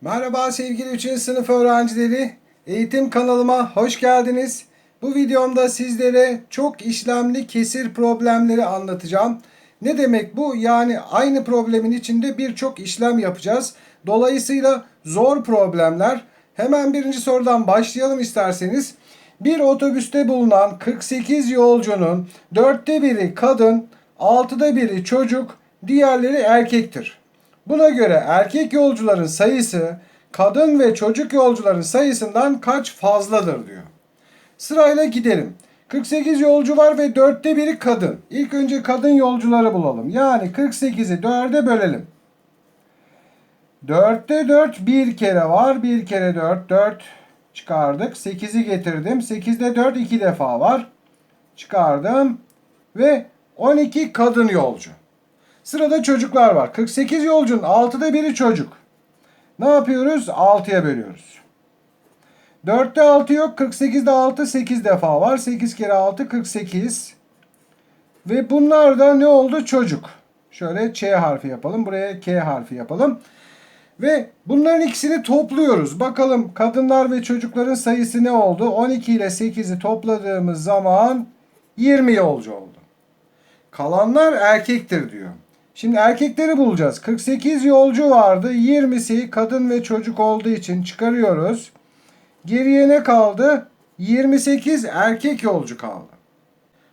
Merhaba sevgili 3. sınıf öğrencileri. Eğitim kanalıma hoş geldiniz. Bu videomda sizlere çok işlemli kesir problemleri anlatacağım. Ne demek bu? Yani aynı problemin içinde birçok işlem yapacağız. Dolayısıyla zor problemler. Hemen birinci sorudan başlayalım isterseniz. Bir otobüste bulunan 48 yolcunun dörtte biri kadın, altıda biri çocuk, diğerleri erkektir. Buna göre erkek yolcuların sayısı kadın ve çocuk yolcuların sayısından kaç fazladır diyor. Sırayla gidelim. 48 yolcu var ve dörtte biri kadın. İlk önce kadın yolcuları bulalım. Yani 48'i 4'e bölelim. 4'te 4 bir kere var. Bir kere 4 4 çıkardık. 8'i getirdim. 8'de 4 iki defa var. Çıkardım. Ve 12 kadın yolcu. Sırada çocuklar var. 48 yolcunun 6'da biri çocuk. Ne yapıyoruz? 6'ya bölüyoruz. 4'te 6 yok. 48'de 6 8 defa var. 8 kere 6 48. Ve bunlar da ne oldu? Çocuk. Şöyle Ç harfi yapalım. Buraya K harfi yapalım. Ve bunların ikisini topluyoruz. Bakalım kadınlar ve çocukların sayısı ne oldu? 12 ile 8'i topladığımız zaman 20 yolcu oldu. Kalanlar erkektir diyor. Şimdi erkekleri bulacağız. 48 yolcu vardı. 20'si kadın ve çocuk olduğu için çıkarıyoruz. Geriye ne kaldı? 28 erkek yolcu kaldı.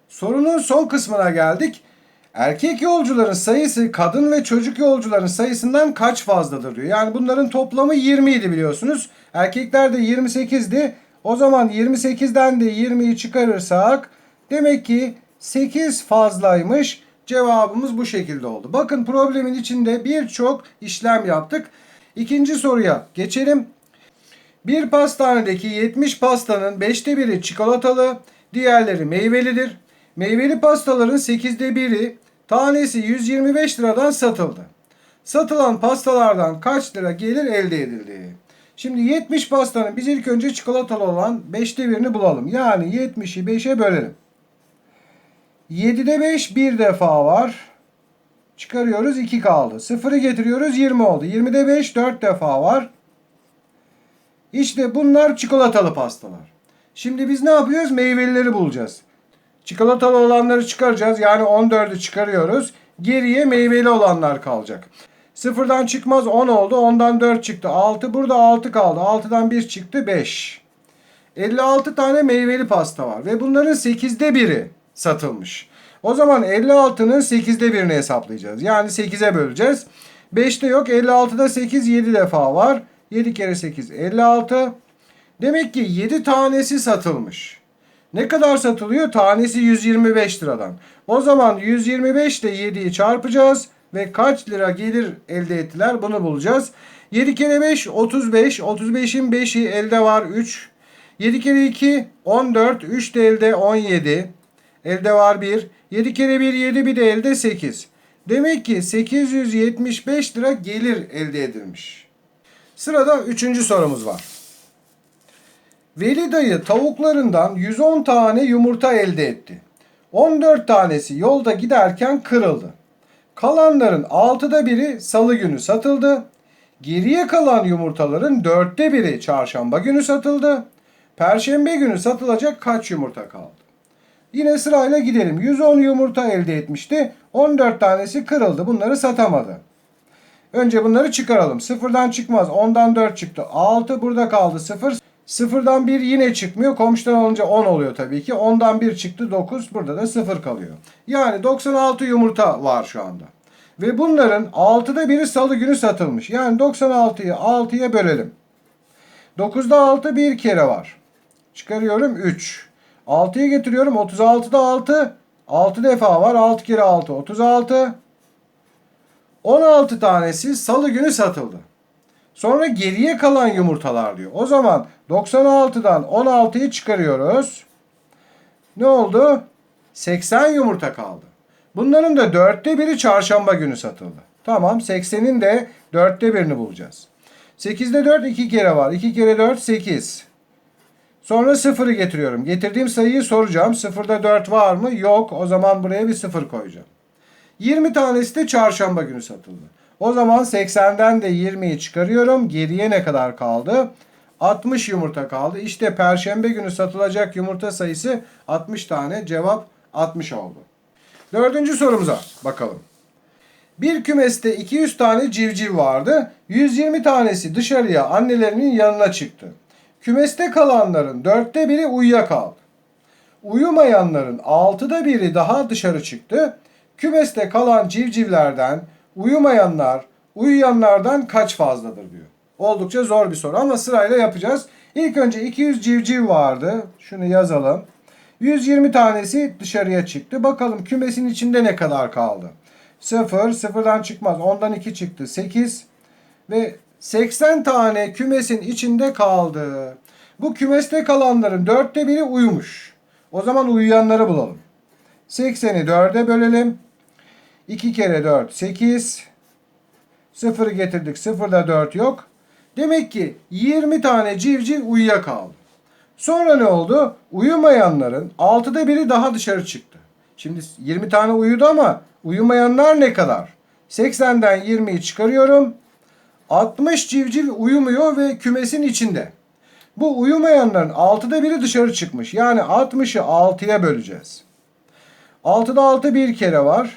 Sorunun son kısmına geldik. Erkek yolcuların sayısı kadın ve çocuk yolcuların sayısından kaç fazladır diyor. Yani bunların toplamı 20 idi biliyorsunuz. Erkekler de 28'di. O zaman 28'den de 20'yi çıkarırsak demek ki 8 fazlaymış. Cevabımız bu şekilde oldu. Bakın problemin içinde birçok işlem yaptık. İkinci soruya geçelim. Bir pastanedeki 70 pastanın 5'te biri çikolatalı, diğerleri meyvelidir. Meyveli pastaların 8'de biri tanesi 125 liradan satıldı. Satılan pastalardan kaç lira gelir elde edildi? Şimdi 70 pastanın biz ilk önce çikolatalı olan 5'te birini bulalım. Yani 70'i 5'e bölelim. 7'de 5 bir defa var. Çıkarıyoruz 2 kaldı. 0'ı getiriyoruz 20 oldu. 20'de 5 4 defa var. İşte bunlar çikolatalı pastalar. Şimdi biz ne yapıyoruz? Meyvelileri bulacağız. Çikolatalı olanları çıkaracağız. Yani 14'ü çıkarıyoruz. Geriye meyveli olanlar kalacak. Sıfırdan çıkmaz 10 oldu. 10'dan 4 çıktı. 6 burada 6 kaldı. 6'dan 1 çıktı 5. 56 tane meyveli pasta var. Ve bunların 8'de biri satılmış. O zaman 56'nın 8'de birini hesaplayacağız. Yani 8'e böleceğiz. 5'te yok. 56'da 8 7 defa var. 7 kere 8 56. Demek ki 7 tanesi satılmış. Ne kadar satılıyor? Tanesi 125 liradan. O zaman 125 ile 7'yi çarpacağız ve kaç lira gelir elde ettiler bunu bulacağız. 7 kere 5 35. 35'in 5'i elde var 3. 7 kere 2 14. 3 de elde 17. Elde var 1. 7 kere 1 7 bir de elde 8. Demek ki 875 lira gelir elde edilmiş. Sırada 3. sorumuz var. Veli dayı tavuklarından 110 tane yumurta elde etti. 14 tanesi yolda giderken kırıldı. Kalanların 6'da biri salı günü satıldı. Geriye kalan yumurtaların 4'te biri çarşamba günü satıldı. Perşembe günü satılacak kaç yumurta kaldı? Yine sırayla gidelim. 110 yumurta elde etmişti. 14 tanesi kırıldı. Bunları satamadı. Önce bunları çıkaralım. Sıfırdan çıkmaz. 10'dan 4 çıktı. 6 burada kaldı. 0. Sıfırdan 1 yine çıkmıyor. Komşudan alınca 10 oluyor tabii ki. 10'dan 1 çıktı 9. Burada da 0 kalıyor. Yani 96 yumurta var şu anda. Ve bunların 6'da biri salı günü satılmış. Yani 96'yı 6'ya bölelim. 9'da 6 bir kere var. Çıkarıyorum 3. 6'yı getiriyorum. 36'da 6. 6 defa var. 6 kere 6. 36. 16 tanesi salı günü satıldı. Sonra geriye kalan yumurtalar diyor. O zaman 96'dan 16'yı çıkarıyoruz. Ne oldu? 80 yumurta kaldı. Bunların da dörtte biri çarşamba günü satıldı. Tamam 80'in de dörtte birini bulacağız. 8'de 4 2 kere var. 2 kere 4 8. Sonra 0'ı getiriyorum. Getirdiğim sayıyı soracağım. 0'da 4 var mı? Yok. O zaman buraya bir 0 koyacağım. 20 tanesi de çarşamba günü satıldı. O zaman 80'den de 20'yi çıkarıyorum. Geriye ne kadar kaldı? 60 yumurta kaldı. İşte perşembe günü satılacak yumurta sayısı 60 tane. Cevap 60 oldu. Dördüncü sorumuza bakalım. Bir kümeste 200 tane civciv vardı. 120 tanesi dışarıya annelerinin yanına çıktı. Kümeste kalanların dörtte biri uyuyakaldı. Uyumayanların altıda biri daha dışarı çıktı. Kümeste kalan civcivlerden uyumayanlar uyuyanlardan kaç fazladır diyor. Oldukça zor bir soru ama sırayla yapacağız. İlk önce 200 civciv vardı. Şunu yazalım. 120 tanesi dışarıya çıktı. Bakalım kümesin içinde ne kadar kaldı? 0, 0'dan çıkmaz. 10'dan 2 çıktı. 8 ve 80 tane kümesin içinde kaldı. Bu kümeste kalanların dörtte biri uyumuş. O zaman uyuyanları bulalım. 80'i 4'e bölelim. 2 kere 4 8. 0'ı getirdik. 0'da 4 yok. Demek ki 20 tane civciv uyuyakaldı. Sonra ne oldu? Uyumayanların 6'da biri daha dışarı çıktı. Şimdi 20 tane uyudu ama uyumayanlar ne kadar? 80'den 20'yi çıkarıyorum. 60 civciv uyumuyor ve kümesin içinde. Bu uyumayanların 6'da biri dışarı çıkmış. Yani 60'ı 6'ya böleceğiz. 6'da 6 bir kere var.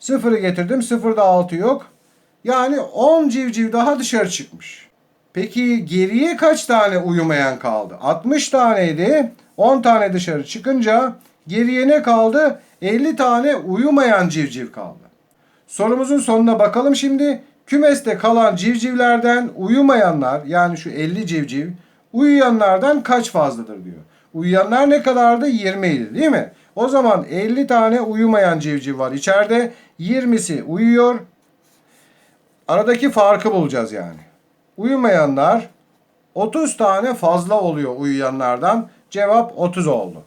0'ı getirdim. 0'da 6 yok. Yani 10 civciv daha dışarı çıkmış. Peki geriye kaç tane uyumayan kaldı? 60 taneydi. 10 tane dışarı çıkınca geriye ne kaldı? 50 tane uyumayan civciv kaldı. Sorumuzun sonuna bakalım şimdi. Kümeste kalan civcivlerden uyumayanlar yani şu 50 civciv uyuyanlardan kaç fazladır diyor. Uyuyanlar ne kadardı? 20 idi değil mi? O zaman 50 tane uyumayan civciv var içeride. 20'si uyuyor. Aradaki farkı bulacağız yani. Uyumayanlar 30 tane fazla oluyor uyuyanlardan. Cevap 30 oldu.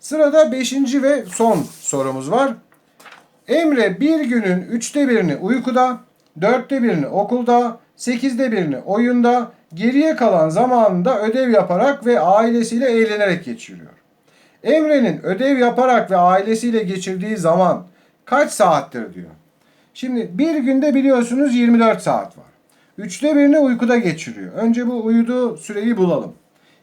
Sırada 5. ve son sorumuz var. Emre bir günün üçte birini uykuda, dörtte birini okulda, sekizde birini oyunda, geriye kalan zamanında ödev yaparak ve ailesiyle eğlenerek geçiriyor. Emre'nin ödev yaparak ve ailesiyle geçirdiği zaman kaç saattir diyor. Şimdi bir günde biliyorsunuz 24 saat var. Üçte birini uykuda geçiriyor. Önce bu uyuduğu süreyi bulalım.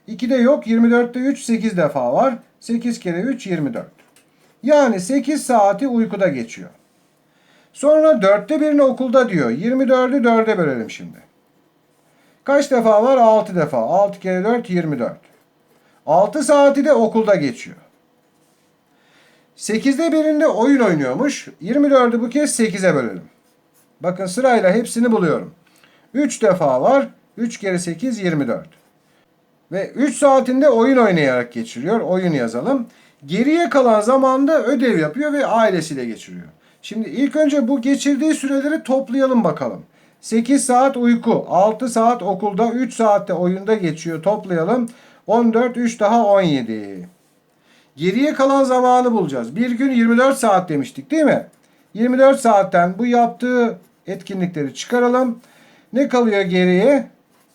2'de yok 24'te 3 8 defa var. 8 kere 3 24. Yani 8 saati uykuda geçiyor. Sonra dörtte birini okulda diyor. 24'ü 4'e bölelim şimdi. Kaç defa var? 6 defa. 6 kere 4 24. 6 saati de okulda geçiyor. 8'de birinde oyun oynuyormuş. 24'ü bu kez 8'e bölelim. Bakın sırayla hepsini buluyorum. 3 defa var. 3 kere 8 24. Ve 3 saatinde oyun oynayarak geçiriyor. Oyun yazalım. Geriye kalan zamanda ödev yapıyor ve ailesiyle geçiriyor. Şimdi ilk önce bu geçirdiği süreleri toplayalım bakalım. 8 saat uyku, 6 saat okulda, 3 saatte oyunda geçiyor. Toplayalım. 14, 3 daha 17. Geriye kalan zamanı bulacağız. Bir gün 24 saat demiştik değil mi? 24 saatten bu yaptığı etkinlikleri çıkaralım. Ne kalıyor geriye?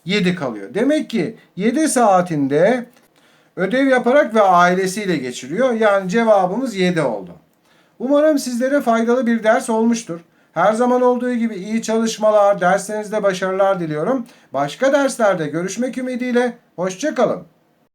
7 kalıyor. Demek ki 7 saatinde ödev yaparak ve ailesiyle geçiriyor. Yani cevabımız 7 oldu. Umarım sizlere faydalı bir ders olmuştur. Her zaman olduğu gibi iyi çalışmalar, derslerinizde başarılar diliyorum. Başka derslerde görüşmek ümidiyle. Hoşçakalın.